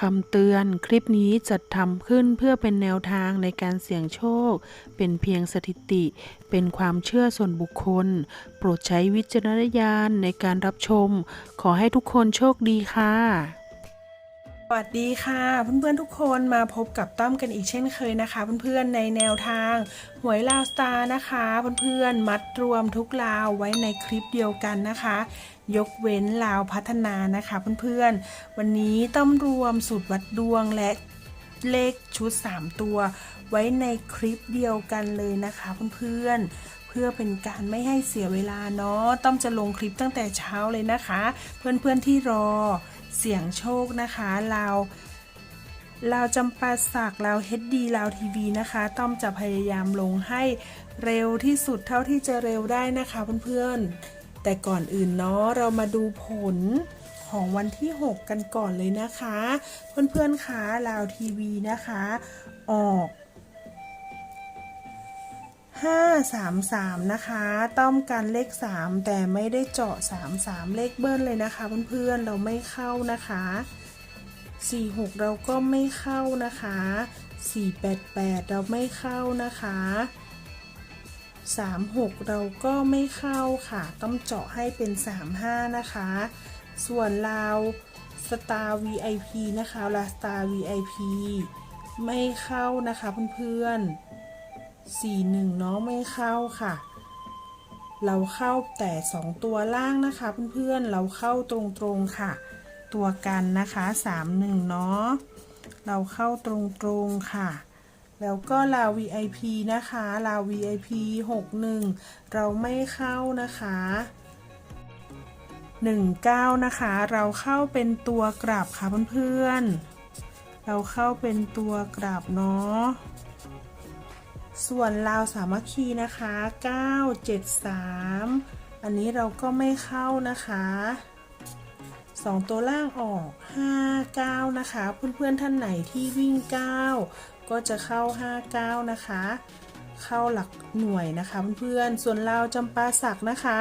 คำเตือนคลิปนี้จัดทำขึ้นเพื่อเป็นแนวทางในการเสี่ยงโชค เป็นเพียงสถิติ เป็นความเชื่อส่วนบุคคล โปรดใช้วิจารณญาณในการรับชม ขอให้ทุกคนโชคดีค่ะ สวัสดีค่ะเพื่อนๆทุกคนมาพบกับต้อมกันอีกเช่นเคยนะคะ เพื่อนๆในแนวทาง หวยลาวสตาร์นะคะ เพื่อนๆมัดรวมทุกลาวไว้ในคลิปเดียวกันนะคะ ยกเว้นลาวพัฒนานะคะเพื่อนๆ วันนี้ต้อมรวมสูตรวัดดวงและเลขชุด 3 ตัว ไว้ในคลิปเดียวกันเลยนะคะเพื่อนๆ เพื่อเป็นการไม่ให้เสียเวลาเนาะต้อมจะลงคลิปตั้งแต่เช้าเลยนะคะ เพื่อนๆที่รอเสียงโชคนะคะเราวลาวจำปาสักลาวเฮดดีลาวทีวีนะคะ ต้อมจะพยายามลงให้เร็วที่สุดเท่าที่จะเร็วได้นะคะเพื่อนๆ แต่ก่อนอื่นเนาะเรามาดูผลของวันที่ 6 กันก่อนเลยนะคะ เพื่อนๆคะลาวทีวีนะคะ ออก533 นะคะ ต้อมกันเลข 3 แต่ไม่ได้เจาะ 33 เลขเบิ้ลเลยนะคะเพื่อนๆ เราไม่เข้านะคะ 46 เราก็ไม่เข้านะคะ 488 เราไม่เข้านะคะ 36 เราก็ไม่เข้าค่ะ ต้องเจาะให้เป็น 35 นะคะ ส่วนลาวสตาร์ VIP นะคะลาสตาร์ VIP ไม่เข้านะคะเพื่อนๆ41เนาะไม่เข้าค่ะ เราเข้าแต่ 2 ตัวล่างนะคะเพื่อนๆเราเข้าตรงๆค่ะ ตัวกันนะคะ 31 เนาะเราเข้าตรงๆค่ะ แล้วก็ลาว VIP นะคะลาว VIP 61 เราไม่เข้านะคะ 19 นะคะ เราเข้าเป็นตัวกลับค่ะเพื่อนๆ เราเข้าเป็นตัวกลับเนาะ ส่วนลาวสามัคคีนะคะ 973 อันนี้เราก็ไม่เข้านะคะ2ตัวล่างออก 5 9 นะคะ เพื่อนๆท่านไหนที่วิ่ง 9 ก็จะเข้า 59 นะคะ เข้าหลักหน่วยนะคะเพื่อนๆ ส่วนลาวจำปาสักนะคะ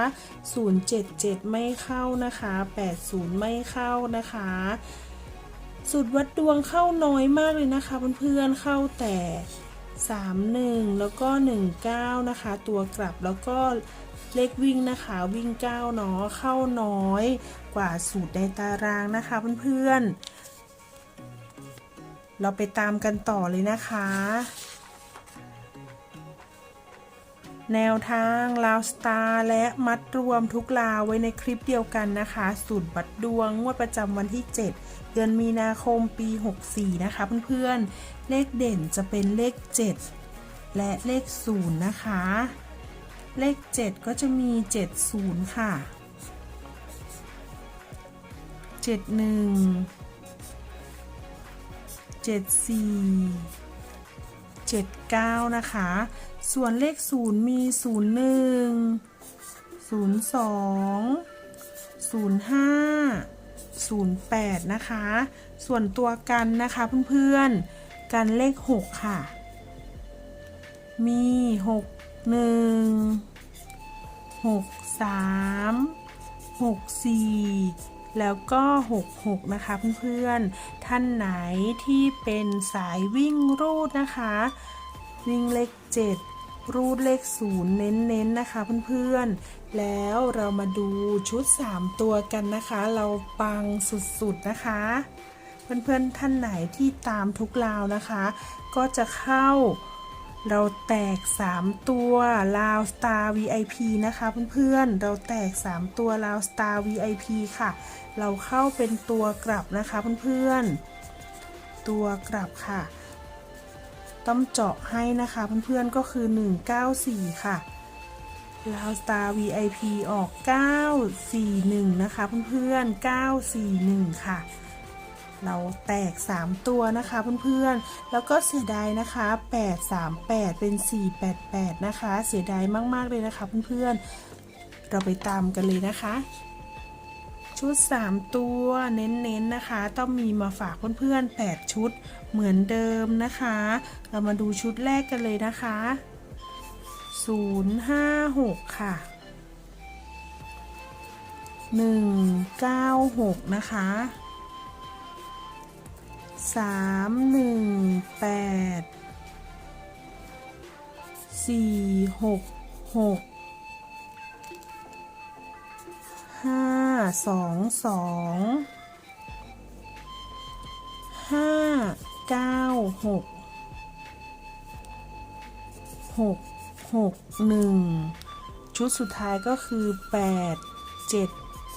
077 ไม่เข้านะคะ 80 ไม่เข้านะคะสุดวัดดวงเข้าน้อยมากเลยนะคะเพื่อนๆเข้าแต่ 31 แล้วก็ 19 นะคะ ตัวกลับแล้วก็เลขวิ่งนะคะวิ่ง9เนาะเข้าน้อยกว่าสูตรในตารางนะคะเพื่อนๆ เราไปตามกันต่อเลยนะคะ แนวทางลาวสตาร์และมัดรวมทุกลาวไว้ในคลิปเดียวกันนะคะ สูตรบัตรดวงงวดประจำวันที่ 7 เดือนมีนาคมปี 64 นะคะเพื่อนๆ เลขเด่นจะเป็นเลข 7 และเลข 0 นะคะ เลข 7 ก็จะมี 70 ค่ะ 71 74 79 นะคะ ส่วนเลข 0 มี 01 02 05 08 นะคะ ส่วนตัวกันนะคะเพื่อนๆ กันเลข 6 ค่ะ มี 6 1 6 3 6 4 แล้วก็ 66 นะคะเพื่อนๆ ท่านไหนที่เป็นสายวิ่งรูดนะคะ วิ่งเลข 7 รูดเลข 0 เน้นๆนะคะเพื่อนๆ แล้วเรามาดูชุด 3 ตัวกันนะคะ เราปังสุดๆนะคะ เพื่อนๆ ท่านไหนที่ตามทุกราวนะคะ ก็จะเข้า เราแตก 3 ตัวลาวสตาร์ VIP นะคะเพื่อนๆ เราแตก 3 ตัวลาวสตาร์ VIP ค่ะ เราเข้าเป็นตัวกลับนะคะเพื่อนๆ ตัวกลับค่ะ ต้องเจาะให้นะคะเพื่อนๆ ก็คือ 194 ค่ะลาวสตาร์ VIP ออก 941 นะคะเพื่อนๆ 941 ค่ะ เราแตก 3 ตัวนะคะเพื่อนๆ แล้วก็เสียดายนะคะ 838 เป็น 488 นะคะ เสียดายมากๆเลยนะคะเพื่อนๆ เราไปตามกันเลยนะคะ ชุด 3 ตัวเน้นๆนะคะ ต้องมีมาฝากเพื่อนๆ 8 ชุดเหมือนเดิมนะคะ เรามาดูชุดแรกกันเลยนะคะ 056 ค่ะ 196 นะคะ สามหนึ่งแปดสี่หกหกห้าสองสองห้าเก้าหกหกหกหนึ่งชุดสุดท้ายก็คือแปดเจ็ด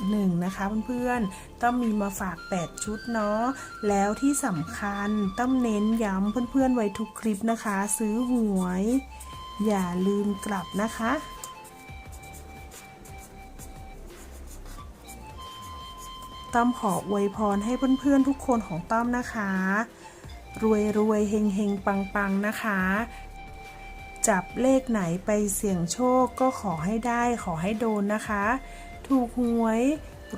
หนึ่งนะคะเพื่อนๆ ต้องมีมาฝาก 8 ชุดเนาะ แล้วที่สำคัญต้องเน้นย้ำเพื่อนๆ ไว้ทุกคลิปนะคะ ซื้อหวย อย่าลืมกลับนะคะต้อมขออวยพรให้เพื่อนๆ ทุกคนของต้อมนะคะ รวยรวยเฮงเฮงปังปังนะคะ จับเลขไหนไปเสี่ยงโชคก็ขอให้ได้ขอให้โดนนะคะ ถูกหวย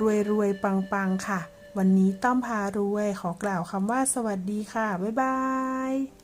รวยรวยปังปังค่ะ วันนี้ต้อมพารวยขอกล่าวคำว่าสวัสดีค่ะ บ๊ายบาย